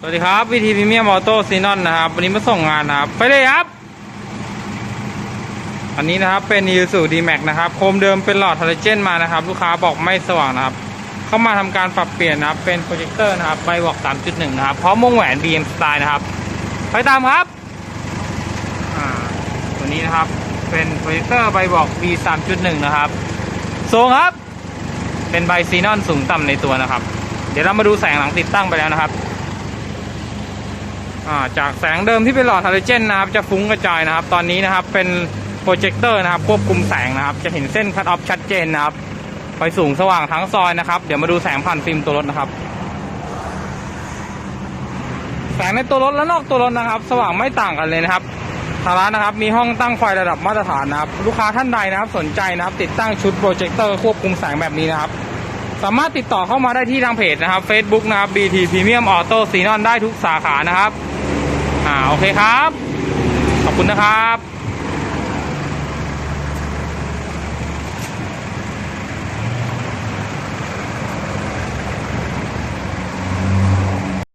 สวัสดีครับวีทีพรีเมียมออโต้ซีนอนนะครับ วันนี้มาส่งงานนะครับ ไปเลยครับ อันนี้นะครับเป็น i ู z u d m a x นะครับ โคมเดิมเป็นหลอดฮาโลเจนมานะครับ ลูกค้าบอกไม่สว่างนะครับ เข้ามาทำการปรับเปลี่ยนนะครับ เป็นโปรเจคเตอร์นะครับใบบอก3.1 นะครับพร้อมวงแหวน BM Style นะครับ ไปตามครับอ่าตัวนี้นะครับเป็นโปรเจคเตอร์ใบบอก B 3.1 นะครับสูงครับ เป็นใบซีนอนสูงต่ำในตัวนะครับ เดี๋ยวเรามาดูแสงหลังติดตั้งไปแล้วนะครับ จากแสงเดิมที่เป็นหลอดฮาโลเจนนะครับ จะฟุ้งกระจายนะครับ ตอนนี้นะครับเป็นโปรเจคเตอร์นะครับ ควบคุมแสงนะครับ จะเห็นเส้นคัตออฟชัดเจนนะครับไฟสูงสว่างทั้งซอยนะครับ เดี๋ยวมาดูแสงผ่านฟิล์มตัวรถนะครับ แสงในตัวรถและนอกตัวรถนะครับ สว่างไม่ต่างกันเลยนะครับทางร้านนะครับมีห้องตั้งไฟระดับมาตรฐานนะครับ ลูกค้าท่านใดนะครับ สนใจนะครับ ติดตั้งชุดโปรเจคเตอร์ควบคุมแสงแบบนี้นะครับ สามารถติดต่อเข้ามาได้ที่ทางเพจนะครับ Facebook นะครับ BT Premium Auto Xenon ได้ทุกสาขานะครับ อ่าโอเคครับ ขอบคุณนะครับ